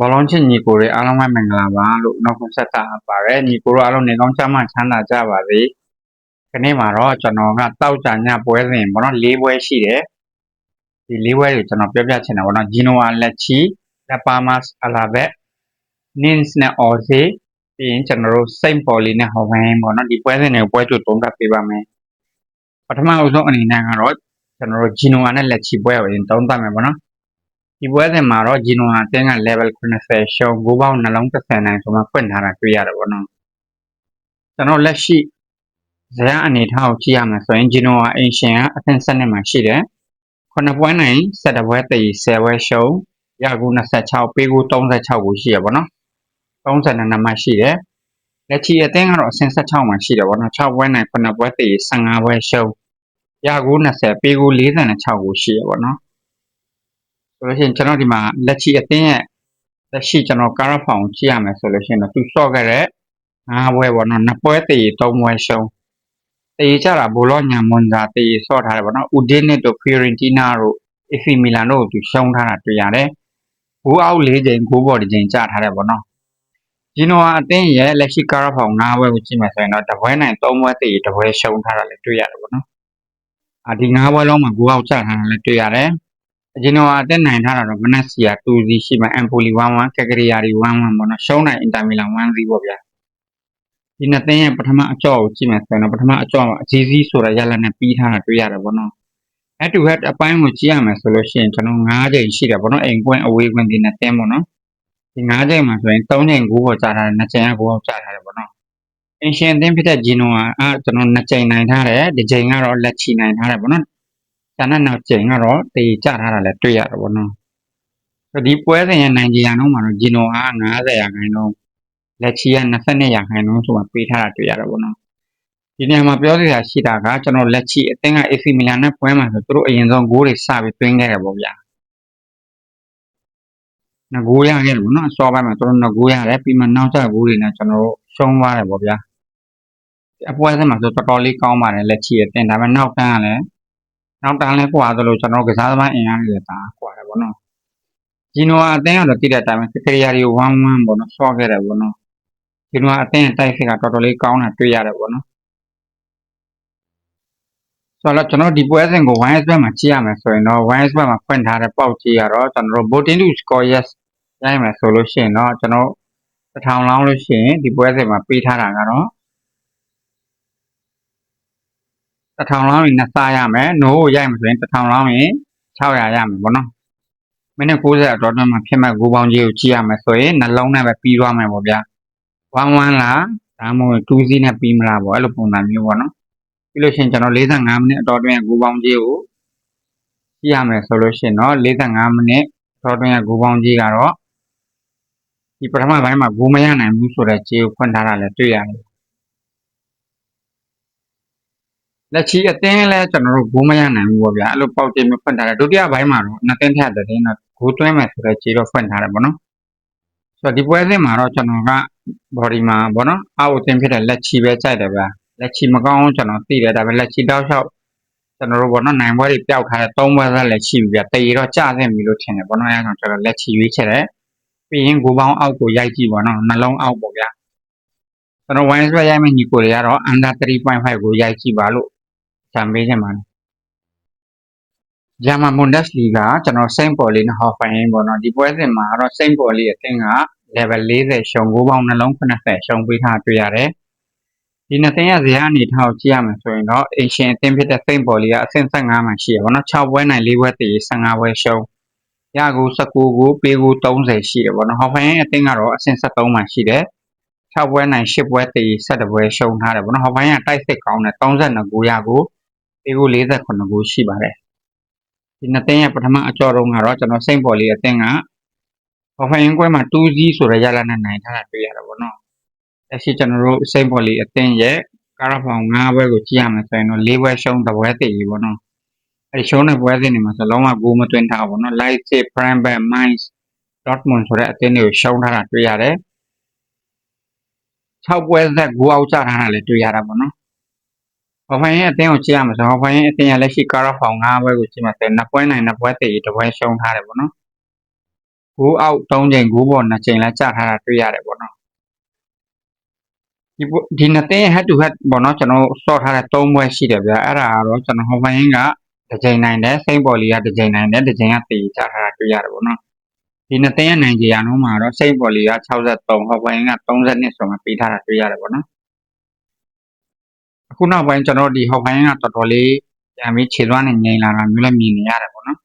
ဘောလုံးချစ်ညီကိုတွေအားလုံးပဲမင်္ဂလာပါလို့နောက်ဆုံးဆက်တာပါတယ်ညီကိုတို့အားလုံးနေကောင်းချမ်းသာချမ်းသာကြပါစေခနေ့မှာတော့ကျွန်တော်ကတောက်ကြညပွဲစဉ်ဘောနော်၄ပွဲရှိတယ်ဒီ၄ပွဲကိုကျွန်တော်ပြောပြချင်တာဘောနော်ဂျီနိုဝါလက်ချီလက်ပါမတ်အလာဘက်နင်းစ်နဲ့အော်စီပြီးရင်ကျွန်တော်တို့စိန့်ပေါ်လီနဲ့ဟော်ဝင်းဘောနော်ဒီပွဲစဉ်တွေကိုပွဲကြိုတုံးတက်ပေးပါမယ်ပထမအဆုံးအနေနဲ့ကတော့ကျွန်တော်တို့ဂျီနိုဝါနဲ့လက်ချီပွဲကိုရင်တုံးတက်မယ်ဘောနော် ဒီပွဲစဉ်မှာတော့ဂျီနိုဟာအသင်းက level 80ရှုံးဂိုးပေါင်းနှလုံး30နိုင်ဆိုမှဖွင့်ထားတာတွေ့ရတယ်ပေါ့နော်ကျွန်တော်လက်ရှိဇယားအနေထားကိုကြည့်ရမယ်ဆိုရင်ဂျီနိုဟာအင်ရှင်ကအသင်း7နှစ်မှာရှိတယ်9ပွဲနိုင်7ပွဲတည်10ပွဲရှုံးရကူ26ပေးကူ36ကိုရှိရပါတော့32နံပါတ်ရှိတယ်လက်ချီအသင်းကတော့အဆင့်16မှာရှိတယ်ပေါ့နော်6ပွဲနိုင်9ပွဲတည်15ပွဲရှုံးရကူ20ပေးကူ46ကိုရှိရပါတော့ ဆိုလို့ရှိရင်ကျွန်တော်ဒီမှာလက်ရှိအသင်းရဲ့လက်ရှိကျွန်တော်ကာရဖောင်ကြည့်ရမယ်ဆိုလို့ရှိရင်တော့သူစော့ခဲ့တဲ့ငါးဘွဲပေါ့နော်နှစ်ပွဲတည်သုံးပွဲရှုံးတည်ကြတာဘောလောညာမွန်ဇာတည်စော့ထားတယ်ပေါ့နော်ဥဒင်းနစ်တို့ဖီရင်တီနာတို့အီဖီမီလန်တို့ကိုသူရှုံးထားတာတွေ့ရတယ်ဘူအောက်၄ချိန်ဂိုးဘော်တစ်ချိန်ကျထားတယ်ပေါ့နော်ဂျီနိုဟာအသင်းရဲ့လက်ရှိကာရဖောင်၅ဘွဲကိုကြည့်မယ်ဆိုရင်တော့တပွဲနိုင်၃ပွဲတည်တပွဲရှုံးထားတာလည်းတွေ့ရတယ်ပေါ့နော်အာဒီ၅ဘွဲလုံးမှာဂိုးအောက်ကျထားတာလည်းတွေ့ရတယ် အကျွန်တော်အတက်နိုင်ထားတာတော့မနက်စီယာ2စီရှိမှအမ်ပိုလီ11ကက်ကရီယာရီ11ပေါ့နော်ရှုံးနိုင်အင်တာမီလန်1စီပေါ့ဗျာဒီနှစ်သင်းရဲ့ပထမအကြော့ကိုကြည့်မယ်ဆိုရင်တော့ပထမအကြော့မှာအကြီးကြီးဆိုတာရလနဲ့ပြီးထားတာတွေ့ရတယ်ပေါ့နော် head to head အပိုင်းကိုကြည့်ရမယ်ဆိုလို့ရှိရင်ကျွန်တော်9ချိန်ရှိတယ်ပေါ့နော်အိမ်ကွင်းအဝေးကွင်းဒီနှစ်သင်းပေါ့နော်ဒီ9ချိန်မှာဆိုရင်3ချိန်ကိုပေါ်ကြားထားတယ်2ချိန်ကကိုပေါ်ကြားထားတယ်ပေါ့နော်အင်ရှင်အသင်းဖြစ်တဲ့ဂျီနိုကအာကျွန်တော်2ချိန်နိုင်ထားတယ်ဒီချိန်ကတော့လက်ချီနိုင်ထားတယ်ပေါ့နော် ကျန်တဲ့နောက်ကျင်ကတော့တေချထားတာလည်းတွေ့ရတယ်ပေါ့နော်။ဒီပွဲစဉ်ရဲ့နိုင်ဂျီယာလုံးမှာတော့ဂျီနိုဟာ90ရာခိုင်နှုန်းလက်ချီက22ရာခိုင်နှုန်းဆိုမှပေးထားတာတွေ့ရတယ်ပေါ့နော်။ဒီနေရာမှာပြောစရာရှိတာကကျွန်တော်လက်ချီအသင်းက AC မီလန်နဲ့ပွဲမှာဆိုသူတို့အရင်ဆုံးဂိုးတွေစပြီးသွင်းခဲ့တယ်ပေါ့ဗျာ။ငဂိုးရခဲ့တယ်ပေါ့နော်။အစောပိုင်းမှာသူတို့ငဂိုးရတယ်ပြီးမှနောက်ကျဂိုးတွေနဲ့ကျွန်တော်တို့ရှုံးသွားတယ်ပေါ့ဗျာ။အပွဲစဉ်မှာဆိုတော်တော်လေးကောင်းပါတယ်လက်ချီအသင်းဒါပေမဲ့နောက်တန်းကလည်း နောက်တန်းလဲကွာသလိုကျွန်တော်ကစားသမားအင်အားတွေတာကွာတယ်ဗောနော်ဂျီနိုအသင်းကတော့တည်တဲ့အတိုင်းပဲစကရီယာတွေ1-1ဗောနော်ဆော့ခဲ့တယ်ဗောနော်ဂျီနိုအသင်းတိုက်စစ်ကတော်တော်လေးကောင်းတာတွေ့ရတယ်ဗောနော်ဆိုတော့ကျွန်တော်ဒီပွဲစဉ်ကို YS ဘက်မှာကြည့်ရမယ်ဆိုရင်တော့ YS ဘက်မှာဖွင့်ထားတဲ့ပေါက်ကြီးကတော့ကျွန်တော်တို့ voting to score yes ရိုက်မယ်ဆိုလို့ရှိရင်တော့ကျွန်တော်တစ်ထောင်လောင်းလို့ရှိရင်ဒီပွဲစဉ်မှာပေးထားတာကတော့ တစ်ထောင်လောင်းရင်နှစ်စားရမယ်။ no ကိုရိုက်မှာဆိုရင်တစ်ထောင်လောင်းရင်600ရမယ်ပေါ့နော်။မိနစ်60အတော်တွင်းမှာဖြစ်မဲ့ဂိုးပေါင်းကြီးကိုကြည့်ရမယ်ဆိုရင်နှလုံးနဲ့ပဲပြီးသွားမယ်ပေါ့ဗျာ။11လားဒါမှမဟုတ်2စီးနဲ့ပြီးမလားပေါ့အဲ့လိုပုံစံမျိုးပေါ့နော်။ပြီးလို့ရှိရင်ကျွန်တော်45မိနစ်အတော်တွင်းရဲ့ဂိုးပေါင်းကြီးကိုကြည့်ရမယ်ဆိုလို့ရှိရင်တော့45မိနစ်အတော်တွင်းရဲ့ဂိုးပေါင်းကြီးကတော့ဒီပထမပိုင်းမှာဂိုးမရနိုင်ဘူးဆိုတဲ့ခြေကိုဖွင့်ထားတာလည်းတွေ့ရတယ် လက်ချီအသင်းလဲကျွန်တော်တို့ဂိုးမရနိုင်ဘူးပေါ့ဗျာအဲ့လိုပေါက်တင်မျိုးဖွင့်ထားတယ်ဒုတိယပိုင်းမှာတော့နှစ်သင်းထက်တဲ့တင်းတော့ဂိုးသွင်းမယ်ဆိုတဲ့ခြေတော့ဖွင့်ထားတယ်ပေါ့နော်ဆိုတော့ဒီပွဲစဉ်မှာတော့ကျွန်တော်က body မှာပေါ့နော်အောက်အသင်းဖြစ်တဲ့လက်ချီပဲကြိုက်တယ်ဗျာလက်ချီမကောင်းကျွန်တော်သိတယ်ဒါပေမဲ့လက်ချီတောက်လျှောက်ကျွန်တော်တို့ပေါ့နော်နိုင်ပွဲတွေပျောက်ထားတဲ့သုံးပွဲသက်လက်ချီပြီဗျာတရေတော့ကြသင့်ပြီလို့ထင်တယ်ပေါ့နော်အဲဒါကျွန်တော်လက်ချီရွေးချယ်တယ်ပြီးရင်ဂိုးပေါင်းအောက်ကိုရိုက်ကြည့်ပါတော့နှလုံးအောက်ပေါ့ဗျာကျွန်တော် wine spread ရိုက်မယ့်ညီကိုတွေကတော့ under 3.5ကိုရိုက်ကြည့်ပါလို့ ဂျာမေးချင်ပါတယ်ဂျာမန်ဘွန်ဒက်စ်လီဂါကျွန်တော်စိန့်ပေါ်လီနဲ့ဟော်ဖိုင်ပေါ့နော်ဒီပွဲစဉ်မှာတော့စိန့်ပေါ်လီအသင်းက level 40ရှုံဂိုးပေါင်းနှလုံး80ရှုံပေးထားတွေ့ရတယ်ဒီနှစ်သင်းရဲ့ဇယားအနေထားကိုကြည့်ရမယ်ဆိုရင်တော့အင်ရှင်အသင်းဖြစ်တဲ့စိန့်ပေါ်လီကအဆင့်15မှာရှိရပါတော့6ပွဲနိုင်4ပွဲတည်15ပွဲရှုံးရကူ19ကိုပေးကူ30ရှိတယ်ပေါ့နော်ဟော်ဖိုင်အသင်းကတော့အဆင့်73မှာရှိတယ်6ပွဲနိုင်10ပွဲတည်17ပွဲရှုံးထားတယ်ပေါ့နော်ဟော်ဖိုင်ကတိုက်စစ်ကောင်းတယ်32ကိုရကူ ပေးကို48ကိုရှိပါတယ်ဒီနှစ်သင်းရဲ့ပထမအကြော့တုန်းကတော့ကျွန်တော်စိန့်ပေါ်လေးအသင်းကဘာဖိုင်ကွဲမှာ2 0ဆိုတဲ့ရလနဲ့နိုင်ထားတာတွေ့ရတာပေါ့နော်လက်ရှိကျွန်တော်တို့စိန့်ပေါ်လေးအသင်းရဲ့ကာရဖောင်9ဘွဲကိုကြည့်ရမယ်ဆိုရင်တော့4ဘွဲရှုံးတစ်ဘွဲတည်ပြီပေါ့နော်အဲဒီရှုံးတဲ့ဘွဲစဉ်တွေမှာဆိုလုံးဝဂိုးမသွင်းထားဘူးပေါ့နော် Leipzig, Frankfurt, Mainz, Dortmund ဆိုတဲ့အသင်းတွေကိုရှုံးထားတာတွေ့ရတယ်6ပွဲသက်ဂိုးအောက်ကျထားတာလည်းတွေ့ရတာပေါ့နော် ဟော်ဖိုင်ရဲ့အသင်းကိုကြည့်ရမှာဆိုဟော်ဖိုင်ရဲ့အသင်းရဲ့လက်ရှိကာရဖောင်၅ဘွဲကိုကြည့်မှာဆိုနှစ်ပွဲနိုင်နှစ်ပွဲတည်တစ်ပွဲရှုံးထားတယ်ပေါ့နော်ဂဂိုးအောက်3ချိန်ဂိုးပေါ်2ချိန်လဲကြာထားတာတွေ့ရတယ်ပေါ့နော်ဒီပွဲဒီနှစ်သင်းရဲ့ head to head ပေါ့နော်ကျွန်တော်တို့စော့ထားတဲ့3ပွဲရှိတယ်ဗျာအဲ့ဒါကတော့ကျွန်တော်ဟိုဘိုင်းကတစ်ချိန်နိုင်တယ်စိမ့်ပေါ်လီကတစ်ချိန်နိုင်တယ်တစ်ချိန်ကတည်ကြာထားတာတွေ့ရတယ်ပေါ့နော်ဒီနှစ်သင်းရဲ့နိုင်ကြရအောင်မှာတော့စိမ့်ပေါ်လီက63ဟိုဘိုင်းက32ဆိုမှပေးထားတာတွေ့ရတယ်ပေါ့နော် အခုနောက်ပိုင်းကျွန်တော်ဒီဟောက်ပိုင်းကတော်တော်လေးပြန်ပြီးခြေသွားနေငိမ့်လာတာမျိုးလည်းမြင်နေရတယ်ပေါ့နော်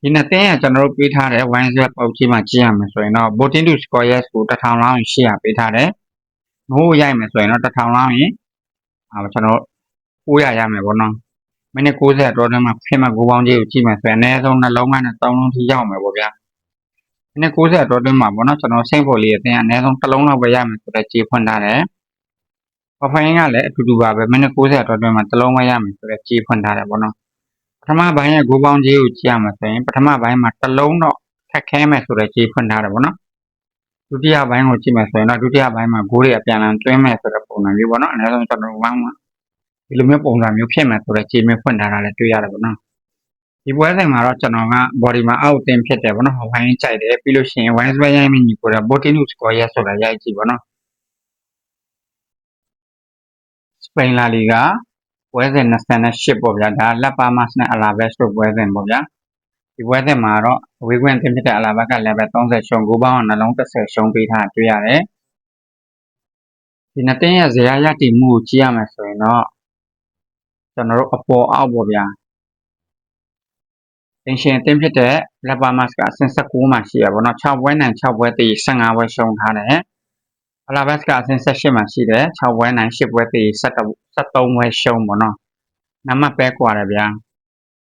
ဒီနှစ်သင်းကကျွန်တော်တို့ပေးထားတဲ့ wine set ပေါက်ကြီးမှာကြည့်ရမယ်ဆိုရင်တော့ boating to score yes ကို1000လောက်ရှေ့ရပေးထားတယ်မိုးရိုက်မယ်ဆိုရင်တော့1000လောက်ရင်အာကျွန်တော်900ရမယ်ပေါ့နော်မိနစ်60အတွင်းမှာဖိမကိုပေါင်းကြီးကိုကြည့်မယ်ဆိုရင်အနည်းဆုံးနှလုံးကနေ3လုံးထိရောက်မယ်ပေါ့ဗျာမိနစ်60အတွင်းမှာပေါ့နော်ကျွန်တော်စိတ်ဖို့လေးအတင်းအနည်းဆုံးတစ်လုံးလောက်ပဲရမယ်ဆိုတော့ကြေးဖွင့်ထားတယ် ပဖိုင်းကလည်းအတူတူပါပဲမိနစ်60အတွင်းမှာတစ်လုံးပဲရမယ်ဆိုတော့ကြေးဖွင့်ထားတယ်ပေါ့နော်ပထမပိုင်းရဲ့ကိုပေါင်းကြီးကိုကြည့်ရမယ်ဆိုရင်ပထမပိုင်းမှာတစ်လုံးတော့ထက်ခဲမယ်ဆိုတော့ကြေးဖွင့်ထားတယ်ပေါ့နော်ဒုတိယပိုင်းကိုကြည့်မယ်ဆိုရင်တော့ဒုတိယပိုင်းမှာဂိုးတွေအပြန်အလှန်တွင်းမယ်ဆိုတဲ့ပုံစံမျိုးပေါ့နော်အနည်းဆုံးကျွန်တော်ဝမ်းမှာဒီလိုမျိုးပုံစံမျိုးဖြစ်မယ်ဆိုတော့ကြေးမျိုးဖွင့်ထားတာလည်းတွေ့ရတယ်ပေါ့နော်ဒီပွဲစဉ်မှာတော့ကျွန်တော်က body မှာအောက်တင်ဖြစ်တယ်ပေါ့နော်ဟိုဝိုင်းကြိုက်တယ်ပြီးလို့ရှိရင် wine spread ရိုက်မိညီကိုတော့ body news score ရက်ဆိုတာရိုက်ကြည့်ပေါ့နော် ပိန်လာလီဂါပွဲစဉ်28ပေါ့ဗျာဒါလက်ပါမတ်နဲ့အလာဘက်ဆိုပွဲစဉ်ပေါ့ဗျာဒီပွဲစဉ်မှာတော့ဝေးခွင့်တင်ဖြစ်တဲ့အလာဘက်က level 30ရှုံး9ပေါင်းနှလုံး30ရှုံးပေးထားတွေ့ရတယ်ဒီနှစ်တင်းရဲ့ဇရာရတည်မှုကိုကြည့်ရမယ်ဆိုရင်တော့ကျွန်တော်တို့အပေါ်အောက်ပေါ့ဗျာတင်ရှင်အတင်းဖြစ်တဲ့လက်ပါမတ်ကအဆင့်16မှာရှိရပါတော့6ပွဲနိုင်6ပွဲတည်15ပွဲရှုံးထားတယ် အလာဘတ်ကအဆင့်18မှာရှိတယ်6ပွဲနိုင်10ပွဲတည်17 73ပွဲရှုံးပေါ့နော်နံပါတ်ပဲကွာတယ်ဗျာ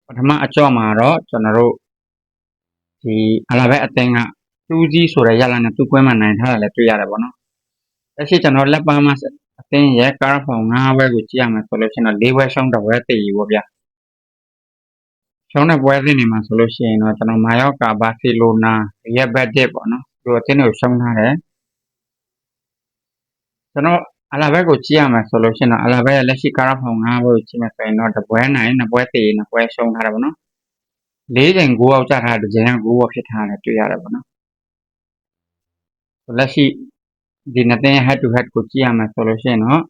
ပထမအကြော့မှာတော့ကျွန်တော်တို့ဒီအလာဘတ်အတင်းက2ကြီးဆိုတဲ့ရလာနဲ့သူ့ကွဲမှနိုင်ထားတယ်လည်းတွေ့ရတယ်ပေါ့နော်လက်ရှိကျွန်တော်လက်ပါမတ်အတင်းရဲ့ကားဖောင်9ဘွဲကိုကြည့်ရမယ်ဆိုလို့ရှိရင်တော့၄ဘွဲရှုံးတစ်ဘွဲတည်ပေါ့ဗျာရှုံးတဲ့ပွဲစဉ်တွေမှာဆိုလို့ရှိရင်တော့ကျွန်တော်မာယော့ကာဘာစီလိုနာရက်ဘက်တစ်ပေါ့နော်ဒီအတင်းကိုရှုံးထားတယ် ကျွန်တော်အလာဘက်ကိုကြည့်ရမယ်ဆိုလို့ရှိရင်တော့အလာဘက်ရဲ့လက်ရှိကားဖောင်9ဘွဲကိုကြည့်မယ်ဆိုရင်တော့တစ်ပွဲနိုင်နှစ်ပွဲတည်နှစ်ပွဲရှုံးထားတယ်ပေါ့နော်၄ချိန်9အောက်ကျထားတဲ့ချိန်က9အောက်ဖြစ်ထားတယ်တွေ့ရတယ်ပေါ့နော်လက်ရှိဒီနှစ်တင်း head to head ကိုကြည့်ရမယ်ဆိုလို့ရှိရင်တော့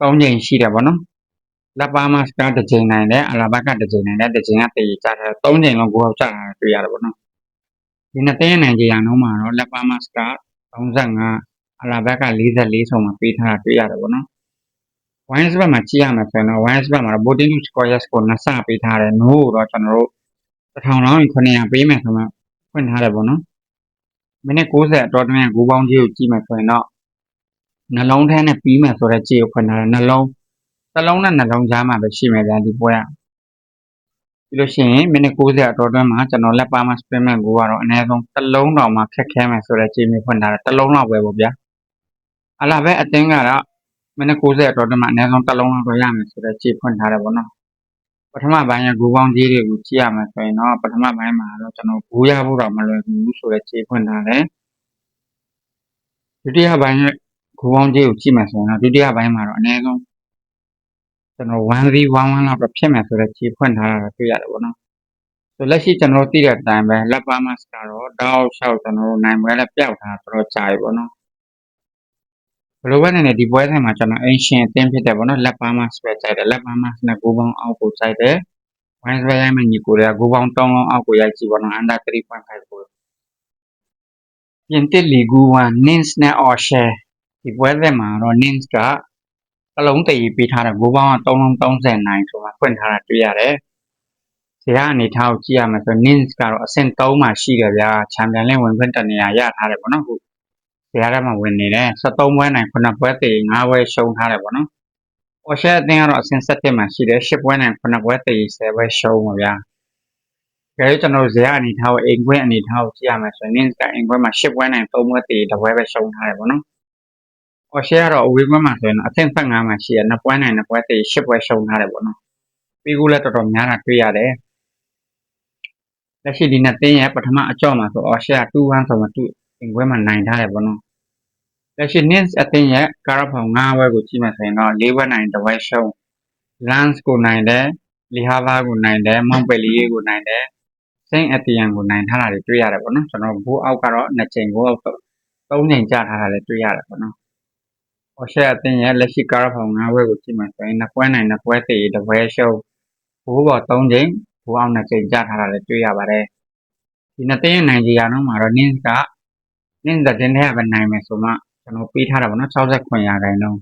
၃ချိန်ရှိတယ်ပေါ့နော်လက်ပါမတ်ကတစ်ချိန်နိုင်တယ်အလာဘတ်ကတစ်ချိန်နိုင်တယ်တစ်ချိန်ကတည်ကြတယ်၃ချိန်လုံးကိုယ်ချတာတွေ့ရတယ်ပေါ့နော်ဒီနှစ်တင်းနိုင်ကြရအောင်မှာတော့လက်ပါမတ်က35 အလာဘတ်က44ဆိုမှပေးထားတာတွေ့ရတယ်ပေါ့နော် wines ဘက်မှာကြည့်ရမယ်ဆိုရင်တော့ wines ဘက်မှာ boating to squares ကိုနှစ်ဆပေးထားတယ် no တော့ကျွန်တော်တို့1000လောင်း900ပေးမယ်ဆိုမှဖွင့်ထားတယ်ပေါ့နော်မိနစ်60အတော်တည်းကဂိုးပေါင်းကြီးကိုကြည့်မယ်ဆိုရင်တော့နှလုံးထဲနဲ့ပြီးမယ်ဆိုတဲ့ကြည့်ကိုဖွင့်ထားတယ်နှလုံးနှလုံးနဲ့နှလုံးကြားမှာပဲရှိမယ်ဗျာဒီပွဲကပြီးလို့ရှိရင်မိနစ်60အတော်တွင်းမှာကျွန်တော်လက်ပါမှာ sprint မဲ့ကိုကတော့အနည်းဆုံးတစ်လုံးတောင်မှခက်ခဲမယ်ဆိုတဲ့ကြည့်မျိုးဖွင့်ထားတယ်တစ်လုံးလောက်ပဲပေါ့ဗျာ အလားပဲအတင်းကတော့မိနစ်60အတော်တွင်းမှာအနည်းဆုံးတစ်လုံးလောက်တော့ရမယ်ဆိုတဲ့ကြည့်ဖွင့်ထားတယ်ပေါ့နော်ပထမပိုင်းကဂူပေါင်းကြီးတွေကိုကြည့်ရမယ်ဆိုရင်တော့ပထမပိုင်းမှာတော့ကျွန်တော်ဂူရဖို့တော့မလွယ်ဘူးဆိုတဲ့ခြေဖွင့်ထားတယ်ဒုတိယပိုင်းကဂူပေါင်းကြီးကိုကြည့်မယ်ဆိုရင်တော့ဒုတိယပိုင်းမှာတော့အနည်းဆုံးကျွန်တော် 1v11 လောက်တော့ဖြစ်မယ်ဆိုတဲ့ခြေဖွင့်ထားတာတွေ့ရတယ်ပေါ့နော်ဆိုလက်ရှိကျွန်တော်သိတဲ့အတိုင်းပဲလက်ပါမတ်ကတော့တောက်လျှောက်ကျွန်တော်နိုင်ပွဲလည်းပျောက်ထားတော့ကြာပြီပေါ့နော် ဘလိုပဲနေနေဒီပွဲတိုင်းမှာကျွန်တော်အင်ရှင်အသင်းဖြစ်တယ်ပေါ့နော်လက်ပါမတ်ပဲကြိုက်တယ်လက်ပါမတ်နဲ့ကိုပေါင်းအောက်ကိုကြိုက်တယ်ဝိုင်းစပဲရိုက်မယ်ညီကိုတွေကကိုပေါင်းတောင်းလုံးအောက်ကိုရိုက်ကြည့်ပေါ့နော်အန်ဒါ3.5ကိုပြင်တစ်လီဂူ1 nins နဲ့ osher ဒီပွဲစဉ်မှာတော့ nins ကအလုံးတည်ပေးထားတဲ့ကိုပေါင်းက3လုံး30နိုင်ဆိုမှဖွင့်ထားတာတွေ့ရတယ်ဇရာအနေထားကိုကြည့်ရမယ်ဆို nins ကတော့အဆင့်3မှာရှိတယ်ဗျာချန်ပီယံလိဝင်ခွင့်တနေရာရထားတယ်ပေါ့နော် ခုဇရာထဲမှာဝင်နေတယ်73ပွဲနိုင်9ပွဲတည်5ပွဲရှုံးထားတယ်ပေါ့နော်။အော်ရှက်အသင်းကတော့အဆင့်7မှာရှိတယ်10ပွဲနိုင်9ပွဲတည်10ပွဲရှုံးပါဗျာ။ဒါကြောင့်ကျွန်တော်ဇရာအနေထားကိုအိမ်ခွင့်အနေထားကိုကြည့်ရမယ်ဆိုရင် nins ကအိမ်ခွင့်မှာ10ပွဲနိုင်3ပွဲတည်1ပွဲပဲရှုံးထားတယ်ပေါ့နော်။အော်ရှက်ကတော့အဝေးခွင့်မှာဆိုရင်အဆင့်15မှာရှိတယ်2ပွဲနိုင်2ပွဲတည်10ပွဲရှုံးထားတယ်ပေါ့နော်။ပြီးကူလည်းတော်တော်များတာတွေ့ရတယ်။လက်ရှိဒီနှစ်သင်းရဲ့ပထမအကြော့မှာဆိုအော်ရှက်က2-1ဆိုမှသူ့ အိမ်ခွဲမှာနိုင်ထားတယ်ပေါ့နော်လက်ရှိ Nins အသင်းရဲ့ကာရဖောင်9ဘွဲကိုကြည့်မှဆိုရင်တော့4ဘွဲနိုင်တစ်ဘွဲရှုံး Lens ကိုနိုင်တယ်လီဟာဗာကိုနိုင်တယ်မောင်ပယ်လီယေကိုနိုင်တယ်စိမ့်အတယံကိုနိုင်ထားတာတွေတွေ့ရတယ်ပေါ့နော်ကျွန်တော်ဘိုးအောက်ကတော့2ချိန်ဘိုးအောက်တော့3ချိန်ကြာထားတာလည်းတွေ့ရတယ်ပေါ့နော်ဟောရှက်အတင်းရဲ့လက်ရှိကားဖောင်9ဘွဲကိုကြည့်မှဆိုရင်နှစ်ပွဲနိုင်နှစ်ပွဲသေးတစ်ပွဲရှုံးဘိုးပေါ်3ချိန်ဘိုးအောက်2ချိန်ကြာထားတာလည်းတွေ့ရပါတယ်ဒီနှစ်တင်းရဲ့နိုင်ကြီးရအောင်မှာတော့နင်းက နင်းတဲ့တင်းထဲကပဲနိုင်မယ်ဆိုမှကျွန်တော်ပေးထားတာပေါ့နော်69ရာခိုင်နှုန်း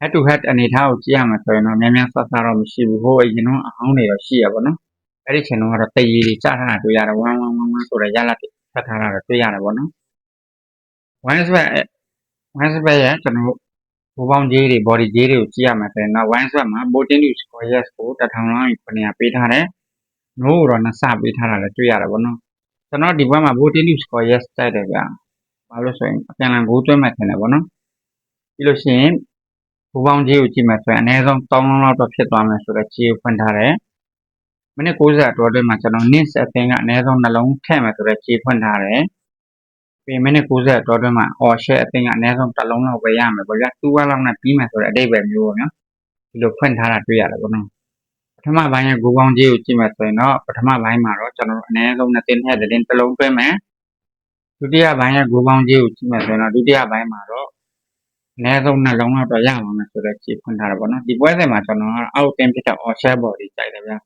head to head အနေထားကိုကြည့်ရမှာဆိုရင်တော့များများဆဆတော့မရှိဘူးဟိုအရင်တော့အဟောင်းတွေတော့ရှိရပါတော့အဲ့ဒီချိန်တော့ကတော့တည်ရည်ကြထားတာတွေ့ရတယ်ဝမ်းဝမ်းဝမ်းဝမ်းဆိုတော့ရလာတယ်ဖတ်ထားတာတော့တွေ့ရတယ်ပေါ့နော် one sweat one sweat ရဲ့ကျွန်တော်ဘူပေါင်းကြီးတွေ body ကြီးတွေကိုကြည့်ရမှာဆိုရင်တော့ one sweat မှာ protein to score yes ကိုတထောင်လောက်900ပေးထားတယ် no ကိုတော့နှစ်ဆပေးထားတာလည်းတွေ့ရတယ်ပေါ့နော်ကျွန်တော်ဒီဘက်မှာ protein to score yes တိုက်တယ်ဗျာ ဘာလို့ဆိုရင်အပြန်လန်ဂိုးသွင်းမှထင်တယ်ပေါ့နော်ပြီးလို့ရှိရင်ဘူပေါင်းကြီးကိုကြည့်မှဆိုရင်အနည်းဆုံး3လုံးလောက်တော့ဖြစ်သွားမယ်ဆိုတော့ကြီးကိုဖွင့်ထားတယ်မိနစ်60အတွင်းမှာကျွန်တော် nins အသင်းကအနည်းဆုံးနှလုံးထည့်မယ်ဆိုတော့ကြီးဖွင့်ထားတယ်ပြီးမိနစ်60အတွင်းမှာ or share အသင်းကအနည်းဆုံးတစ်လုံးလောက်ပဲရမယ်ပေါ့ဗျာ2ဝက်လောက်နဲ့ပြီးမယ်ဆိုတော့အတိတ်ပဲမျိုးပေါ့နော်ဒီလိုဖွင့်ထားတာတွေ့ရတယ်ပေါ့နော်ပထမပိုင်းရဲ့ဂိုးပေါင်းကြီးကိုကြည့်မယ်ဆိုရင်တော့ပထမပိုင်းမှာတော့ကျွန်တော်အနည်းဆုံးနှစ်တင်းထည့်တဲ့တင်းတစ်လုံးတွဲမယ် ဒုတိယပိုင်းရဲ့ဂိုးပေါင်းကြီးကိုကြည့်မယ်ဆိုရင်တော့ဒုတိယပိုင်းမှာတော့အနည်းဆုံးနှလုံးလောက်တော့ရပါမယ်ဆိုတော့ကြည့်ဖွင့်ထားတာပေါ့နော်ဒီပွဲစဉ်မှာကျွန်တော်ကအောက်တင်းဖြစ်တဲ့ or share body ကြိုက်တယ်ဗျာ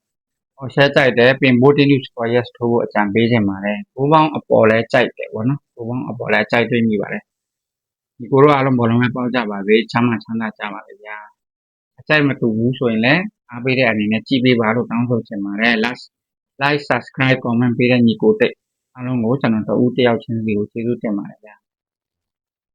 or share ကြိုက်တယ်ပြင် voting news for yes ထိုးဖို့အကြံပေးခြင်းပါတယ်ဂိုးပေါင်းအပေါ်လဲကြိုက်တယ်ပေါ့နော်ဂိုးပေါင်းအပေါ်လဲကြိုက်တွေ့မိပါတယ်ဒီကိုတော့အားလုံးဘောလုံးပဲပေါက်ကြပါစေချမ်းသာချမ်းသာကြပါစေဗျာအကြိုက်မတူဘူးဆိုရင်လည်းအားပေးတဲ့အနေနဲ့ကြည့်ပေးပါလို့တောင်းဆိုချင်ပါတယ် like like subscribe comment ပေးတဲ့ညီကိုတိတ် အားလုံးကိုကျွန်တော်တို့ဦးတယောက်ချင်းစီကိုကျေးဇူးတင်ပါတယ်ဗျာ